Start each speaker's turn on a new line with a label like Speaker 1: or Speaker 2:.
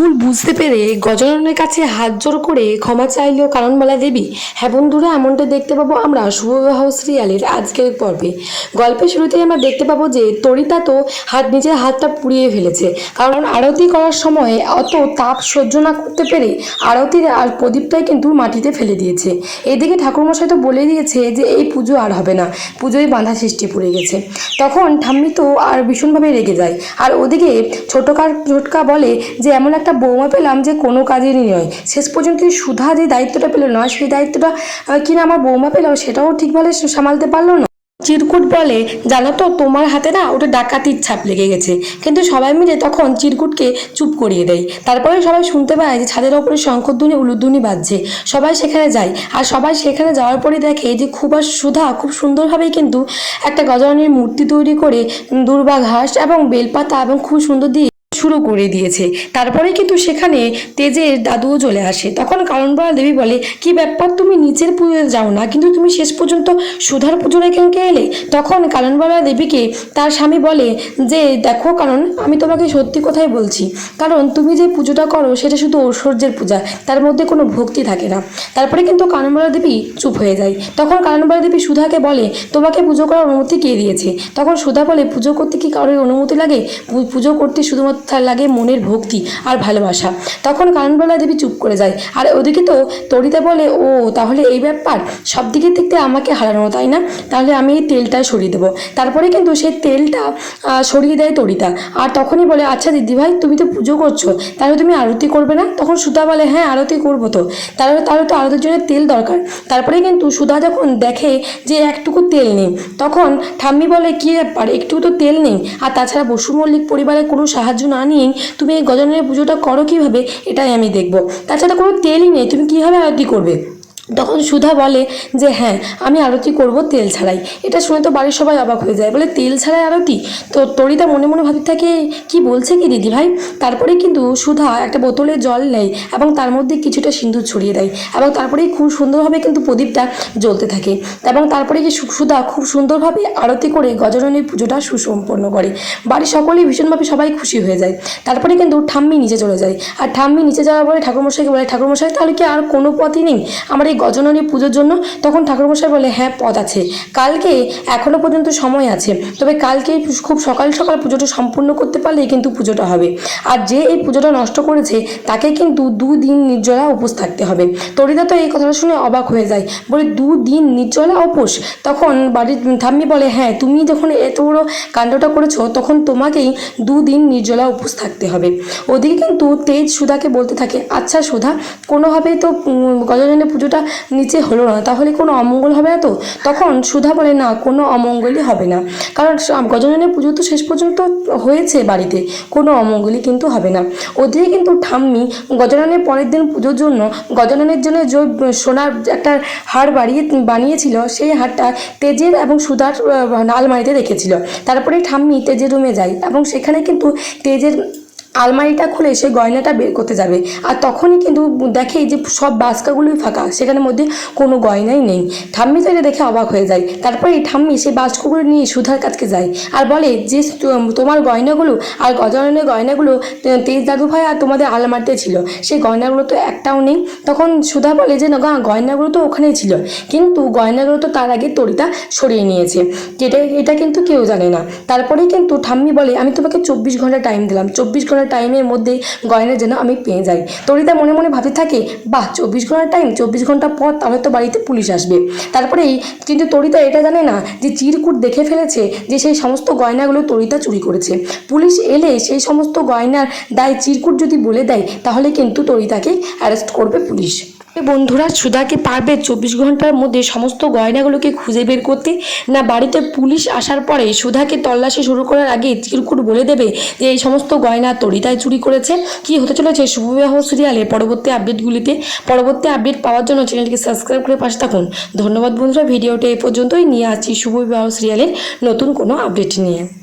Speaker 1: ভুল বুঝতে পেরে গজাননের কাছে হাত জোর করে ক্ষমা চাইলেও কারণবালা দেবী। হ্যাঁ বন্ধুরা, এমনটা দেখতে পাবো আমরা শুভবিবাহ সিরিয়ালের আজকের পর্বে। গল্পের শুরুতেই আমরা দেখতে পাবো যে তরিতা তো হাত নিজের হাতটা পুড়িয়ে ফেলেছে। কারণ আরতি করার সময় অত তাপ সহ্য না করতে পেরে আরতির আর প্রদীপটাই কিন্তু মাটিতে ফেলে দিয়েছে। এদিকে ঠাকুরমশাই তো বলে দিয়েছে যে এই পুজো আর হবে না, পুজোয় বাঁধা সৃষ্টি পড়ে গেছে। তখন ঠাম্মি তো আর ভীষণভাবে রেগে যায়। আর ওদিকে ছোটকার ছোটকা বলে যে, এমন একটা বৌমা পেলাম যে কোনো কাজেরই নয়। শেষ পর্যন্ত সুধা যে দায়িত্বটা পেল না, সেই দায়িত্বটা কিনা আমার বৌমা পেল, সেটাও ঠিকভাবে সামালতে পারল না। চিরকুট বলে, জানো তো, তোমার হাতে না ওটা ডাকাতির ছাপ লেগে গেছে। কিন্তু সবাই মিলে তখন চিরকুটকে চুপ করিয়ে দেয়। তারপরে সবাই শুনতে পায় যে ছাদের ওপরে শঙ্করধ্বনি উলুধ্বনি বাজছে। সবাই সেখানে যায়। আর সবাই সেখানে যাওয়ার পরে দেখে যে খুব আর সুধা খুব সুন্দরভাবেই কিন্তু একটা গজাননের মূর্তি তৈরি করে দুর্বা ঘাস এবং বেলপাতা এবং খুব সুন্দর দিয়ে শুরু করে দিয়েছে। তারপরে কিন্তু সেখানে তেজের দাদুও চলে আসে। তখন কারণবালা দেবী বলে, কি ব্যাপার? তুমি নিচের পুজোতে যাও না। কিন্তু তুমি শেষ পর্যন্ত সুধার পুজোর এখানকে এলে? তখন কারণবালা দেবীকে তার স্বামী বলে, যে দেখো, কারণ আমি তোমাকে সত্যি কথাই বলছি। কারণ তুমি যে পুজোটা করো, সেটা শুধু ঐশ্বর্যের পূজা। তার মধ্যে কোনো ভক্তি থাকে না। তারপরে কিন্তু কারণবালা দেবী চুপ হয়ে যায়। তখন কারণবালা দেবী সুধাকে বলে, তোমাকে পুজো করার অনুমতি কে দিয়েছে? তখন সুধা বলে, পুজো করতে কি কারোর অনুমতি লাগে? পুজো করতে শুধুমাত্র তার লাগে মনের ভক্তি আর ভালোবাসা। তখন কারণবালা দেবী চুপ করে যায়। আর ওদিকে তো তরিতা বলে, ও, তাহলে এই ব্যাপার? সব দিকে দেখতে আমাকে হারানো, তাই না? তাহলে আমি এই তেলটা সরিয়ে দেবো। তারপরে কিন্তু সেই তেলটা সরিয়ে দেয় তরিতা। আর তখনই বলে আচ্ছা দিদিভাই তুমি তো পুজো করছ, তাহলে তুমি আরতি করবে না? তখন সুধা বলে হ্যাঁ আরতি করব তো। তাহলে তাহলে তো আরতির জন্য তেল দরকার। তারপরে কিন্তু সুধা যখন দেখে যে একটুকু তেল নেই, তখন ঠাম্মি বলে, কী ব্যাপার? একটু তো তেল নেই? আর তাছাড়া বসু মল্লিক পরিবারের কোনো সাহায্য না নিয়েই তুমি এই গজাননের পুজোটা করো কীভাবে, এটাই আমি দেখব। তাছাড়া কোনো তেলই নেই, তুমি কীভাবে আরতি করবে? তখন সুধা বলে যে হ্যাঁ আমি আরতি করব তেল ছাড়াই। এটা শুনে তো বাড়ির সবাই অবাক হয়ে যায়। বলে, তেল ছাড়াই আরতি? তো তরিতা মনে মনে ভাবতে থাকে, কি বলছে কি দিদি ভাই তারপরে কিন্তু সুধা একটা বোতলে জল নেয় এবং তার মধ্যে কিছুটা সিঁদুর ছড়িয়ে দেয় এবং তারপরেই খুব সুন্দরভাবে কিন্তু প্রদীপটা জ্বলতে থাকে এবং তারপরে কি সুধা খুব সুন্দরভাবে আরতি করে গজননীর পুজোটা সুসম্পন্ন করে। বাড়ির সকলেই ভীষণভাবে সবাই খুশি হয়ে যায়। তারপরে কিন্তু ঠাম্মি নিচে চলে যায়। আর ঠাম্মি নিচে যাওয়ার পরে ঠাকুরমশাইকে বলে, ঠাকুরমশাই, তাহলে কি আর কোনো পথই নেই? আমার এই গজননী পুজোর জন্য তখন ঠাকুরমশাই বলে হ্যাঁ পথ আছে। কালকে এখনও পর্যন্ত সময় আছে। তবে কালকে খুব সকাল সকাল পুজোটা সম্পূর্ণ করতে পারলেই কিন্তু পুজোটা হবে। আর যে এই পুজোটা নষ্ট করেছে তাকে কিন্তু দুদিন নির্জলা উপোস থাকতে হবে। তরিদা তো এই কথাটা শুনে অবাক হয়ে যায়। বলে দুদিন নির্জলা উপোস? তখন বাড়ির ঠাম্মি বলে হ্যাঁ তুমি যখন এত বড়ো কাণ্ডটা করেছ তখন তোমাকেই দুদিন নির্জলা উপোস থাকতে হবে। ওদিকে কিন্তু তেজ সুধাকে বলতে থাকে আচ্ছা সুধা কোনোভাবেই তো উম, গজাননের পুজোটা নিচে হলো না। তাহলে কোনো অমঙ্গল হবে না তো? তখন সুধা বলে, না, কোনো অমঙ্গলই হবে না। কারণ গজাননের পুজো তো শেষ পর্যন্ত হয়েছে বাড়িতে। কোনো অমঙ্গলই কিন্তু হবে না। ওদিকে কিন্তু ঠাম্মি গজাননের পরের দিন পুজোর জন্য গজাননের জন্য যে সোনার একটা হার বাড়িয়ে বানিয়েছিল, সেই হারটা তেজের এবং সুধার আলমারিতে রেখেছিল। তারপরে ঠাম্মি তেজের রুমে যায় এবং সেখানে কিন্তু তেজের আলমারিটা খুলে সে গয়নাটা বের করতে যাবে। আর তখনই কিন্তু দেখে যে সব বাস্কাগুলোই ফাঁকা, সেখানের মধ্যে কোনো গয়নাই নেই। ঠাম্মি তাকে দেখে অবাক হয়ে যায়। তারপরে এই ঠাম্মি সেই বাস্কগুলো নিয়ে সুধার কাছকে যায় আর বলে, যে তোমার গয়নাগুলো আর গজাননের গয়নাগুলো তেজ দাদু ভাই আর তোমাদের আলমারিতে ছিল। সেই গয়নাগুলো তো একটাও নেই। তখন সুধা বলে যে, না গয়নাগুলো তো ওখানেই ছিল। কিন্তু গয়নাগুলো তো তার আগে তরিতা সরিয়ে নিয়েছে। এটা এটা কিন্তু কেউ জানে না। তারপরেই কিন্তু ঠাম্মি বলে, আমি তোমাকে চব্বিশ ঘণ্টা টাইম দিলাম। চব্বিশ ঘণ্টা টাইমের মধ্যে গয়না যেন আমি পেয়ে যাই। তরিতা মনে মনে ভাবতে থাকে, বাহ, চব্বিশ ঘণ্টার টাইম চব্বিশ ঘণ্টা পর তাহলে তো বাড়িতে পুলিশ আসবে। তারপরেই কিন্তু তরিতা এটা জানে না যে চিরকুট দেখে ফেলেছে যে সেই সমস্ত গয়নাগুলো তরিতা চুরি করেছে। পুলিশ এলে সেই সমস্ত গয়নার দায় চিরকুট যদি বলে দেয়, তাহলে কিন্তু তরিতাকে অ্যারেস্ট করবে পুলিশ। বন্ধুরা, সুধাকে পারবে চব্বিশ ঘণ্টার মধ্যে সমস্ত গয়নাগুলোকে খুঁজে বের করতে। না, বাড়িতে পুলিশ আসার পরে সুধাকে তল্লাশি শুরু করার আগে চিরকুট বলে দেবে যে, এই সমস্ত গয়না তরিতায় চুরি করেছে। কি হতে চলেছে? শুভবিবাহ সিরিয়ালে পরবর্তী আপডেটগুলিতে। পরবর্তী আপডেট পাওয়ার জন্য চ্যানেলটিকে সাবস্ক্রাইব করে পাশে থাকুন। ধন্যবাদ বন্ধুরা, ভিডিওটা এই পর্যন্তই। নিয়ে আসছি শুভবিবাহ সিরিয়ালের নতুন কোনো আপডেট নিয়ে।